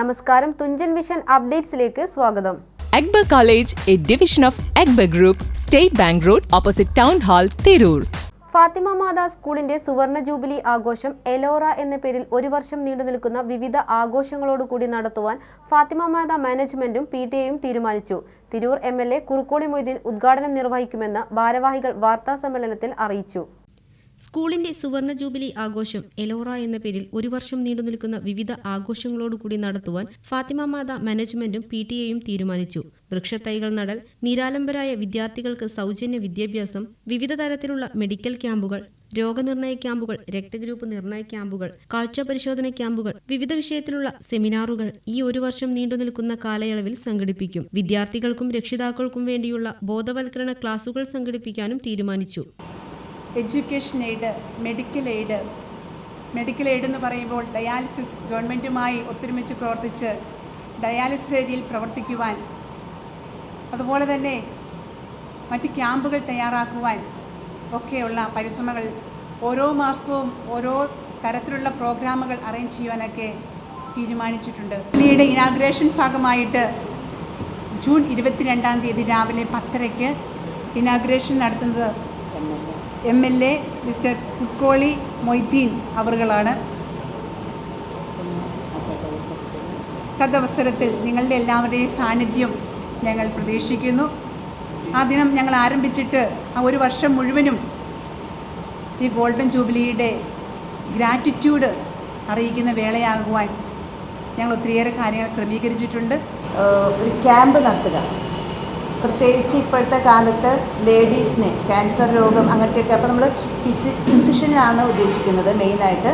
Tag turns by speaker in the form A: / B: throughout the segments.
A: നമസ്കാരം തുഞ്ചൻ വിഷൻ അപ്ഡേറ്റ്സിലേക്ക് സ്വാഗതം.
B: എഗ്ബ college A division of എഗ്ബ group state bank road opposite town hall Tirur.
A: Fathima Matha സ്കൂളിന്റെ സുവർണ ജൂബിലി ആഘോഷം എലോറ എന്ന പേരിൽ ഒരു വർഷം നീണ്ടു നിൽക്കുന്ന വിവിധ ആഘോഷങ്ങളോടുകൂടി നടത്തുവാൻ ഫാത്തിമ മാതാ മാനേജ്മെന്റും പി ടി എയും തീരുമാനിച്ചു. Tirur M L A Kurukkoli Moideen ഉദ്ഘാടനം നിർവഹിക്കുമെന്ന് ഭാരവാഹികൾ വാർത്താ സമ്മേളനത്തിൽ അറിയിച്ചു.
C: സ്കൂളിന്റെ സുവർണ ജൂബിലി ആഘോഷം എലോറ എന്ന പേരിൽ ഒരു വർഷം നീണ്ടുനിൽക്കുന്ന വിവിധ ആഘോഷങ്ങളോടുകൂടി നടത്തുവാൻ ഫാത്തിമ മാത മാനേജ്മെന്റും പി ടി എയും തീരുമാനിച്ചു. വൃക്ഷത്തൈകൾ നടൽ നിരാലംബരായ വിദ്യാർത്ഥികൾക്ക് സൗജന്യ വിദ്യാഭ്യാസം വിവിധ തരത്തിലുള്ള മെഡിക്കൽ ക്യാമ്പുകൾ രോഗനിർണയ ക്യാമ്പുകൾ രക്തഗ്രൂപ്പ് നിർണയ ക്യാമ്പുകൾ കാഴ്ച പരിശോധന ക്യാമ്പുകൾ വിവിധ വിഷയത്തിലുള്ള സെമിനാറുകൾ ഈ ഒരു വർഷം നീണ്ടുനിൽക്കുന്ന കാലയളവിൽ സംഘടിപ്പിക്കും. വിദ്യാർത്ഥികൾക്കും രക്ഷിതാക്കൾക്കും വേണ്ടിയുള്ള ബോധവൽക്കരണ ക്ലാസുകൾ സംഘടിപ്പിക്കാനും തീരുമാനിച്ചു.
D: Education aid medical aid medical aid എന്ന് പറയുമ്പോൾ ഡയാലിസിസ് ഗവൺമെന്റുമായി ഒത്തൊരുമിച്ച് പ്രവർത്തിച്ച് ഡയാലിസിസ് ഏരിയയിൽ പ്രവർത്തിക്കുവാൻ അതുപോലെ തന്നെ മറ്റ് ക്യാമ്പുകൾ തയ്യാറാക്കുവാൻ ഒക്കെയുള്ള പരിശ്രമങ്ങൾ ഓരോ മാസവും ഓരോ തരത്തിലുള്ള പ്രോഗ്രാമുകൾ അറേഞ്ച് ചെയ്യുവാനൊക്കെ തീരുമാനിച്ചിട്ടുണ്ട്. പള്ളിയുടെ ഇനാഗ്രേഷൻ ഭാഗമായിട്ട് ജൂൺ ഇരുപത്തിരണ്ടാം തീയതി രാവിലെ പത്തരയ്ക്ക് ഇനാഗ്രേഷൻ നടത്തുന്നത് M L A mister Kurukkoli Moideen അവറുകളാണ് തദവസരത്തിൽ നിങ്ങളുടെ എല്ലാവരുടെയും സാന്നിധ്യം ഞങ്ങൾ പ്രതീക്ഷിക്കുന്നു. ആ ദിനം ഞങ്ങൾ ആരംഭിച്ചിട്ട് ആ ഒരു വർഷം മുഴുവനും ഈ ഗോൾഡൻ ജൂബിലിയുടെ ഗ്രാറ്റിറ്റ്യൂഡ് അറിയിക്കുന്ന വേളയാകുവാൻ ഞങ്ങൾ ഒത്തിരിയേറെ കാര്യങ്ങൾ ക്രമീകരിച്ചിട്ടുണ്ട്.
E: ഒരു ക്യാമ്പ് നടത്തുക. പ്രത്യേകിച്ച് ഇപ്പോഴത്തെ കാലത്ത് ലേഡീസിന് ക്യാൻസർ രോഗം അങ്ങനത്തെയൊക്കെ അപ്പോൾ നമ്മൾ ഫിസി ഫിസിഷ്യനാണ് ഉദ്ദേശിക്കുന്നത് മെയിനായിട്ട്.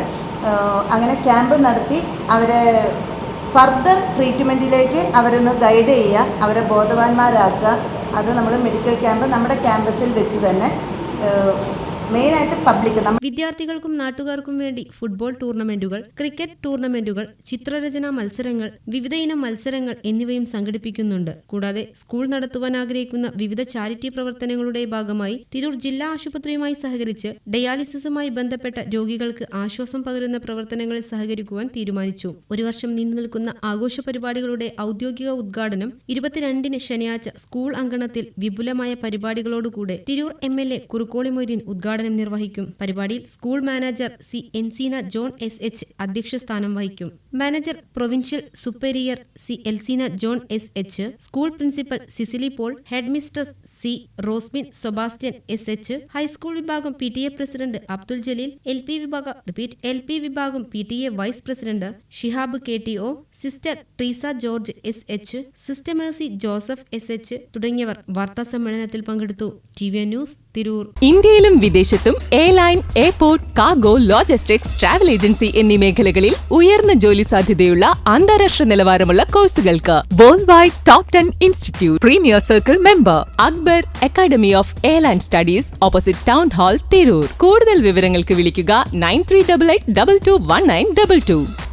E: അങ്ങനെ ക്യാമ്പ് നടത്തി അവരെ ഫർദർ ട്രീറ്റ്മെന്റിലേക്ക് അവരൊന്ന് ഗൈഡ് ചെയ്യുക അവരെ ബോധവാന്മാരാക്കുക. അത് നമ്മൾ മെഡിക്കൽ ക്യാമ്പ് നമ്മുടെ ക്യാമ്പസിൽ വെച്ച് തന്നെ
C: വിദ്യാർത്ഥികൾക്കും നാട്ടുകാർക്കും വേണ്ടി ഫുട്ബോൾ ടൂർണമെന്റുകൾ ക്രിക്കറ്റ് ടൂർണമെന്റുകൾ ചിത്രരചനാ മത്സരങ്ങൾ വിവിധ ഇനം മത്സരങ്ങൾ എന്നിവയും സംഘടിപ്പിക്കുന്നുണ്ട്. കൂടാതെ സ്കൂൾ നടത്തുവാൻ ആഗ്രഹിക്കുന്ന വിവിധ ചാരിറ്റി പ്രവർത്തനങ്ങളുടെ ഭാഗമായി തിരൂർ ജില്ലാ ആശുപത്രിയുമായി സഹകരിച്ച് ഡയാലിസിസുമായി ബന്ധപ്പെട്ട രോഗികൾക്ക് ആശ്വാസം പകരുന്ന പ്രവർത്തനങ്ങളിൽ സഹകരിക്കുവാൻ തീരുമാനിച്ചു. ഒരു വർഷം നീണ്ടുനിൽക്കുന്ന ആഘോഷ പരിപാടികളുടെ ഔദ്യോഗിക ഉദ്ഘാടനം ഇരുപത്തിരണ്ടിന് ശനിയാഴ്ച സ്കൂൾ അങ്കണത്തിൽ വിപുലമായ പരിപാടികളോടുകൂടെ Tirur M L A Kurukkoli Moideen ഉദ്ഘാടനം നിർവഹിക്കും. പരിപാടിയിൽ school manager C Enseena John S H അധ്യക്ഷ സ്ഥാനം വഹിക്കും. Manager provincial superior C Elseena John S H school principal Cecily Paul headmistress C Rosmin Sebastian S H high school വിഭാഗം P T A president Abdul Jaleel L P വിഭാഗം repeat L P വിഭാഗം P T A vice president Shihab K T O sister Treesa George S H sister Mercy Joseph S H തുടങ്ങിയവർ വാർത്താ സമ്മേളനത്തിൽ പങ്കെടുത്തു. T V news Tirur.
B: ഇന്ത്യയിലും വിദേശത്തും airline airport cargo logistics travel agency എന്നീ മേഖലകളിൽ ഉയർന്ന ജോലി സാധ്യതയുള്ള അന്താരാഷ്ട്ര നിലവാരമുള്ള കോഴ്സുകൾക്ക് world wide top ten institute premier circle member Akbar academy of airline studies opposite town hall Tirur. കൂടുതൽ വിവരങ്ങൾക്ക് വിളിക്കുക nine three double eight double two one nine double two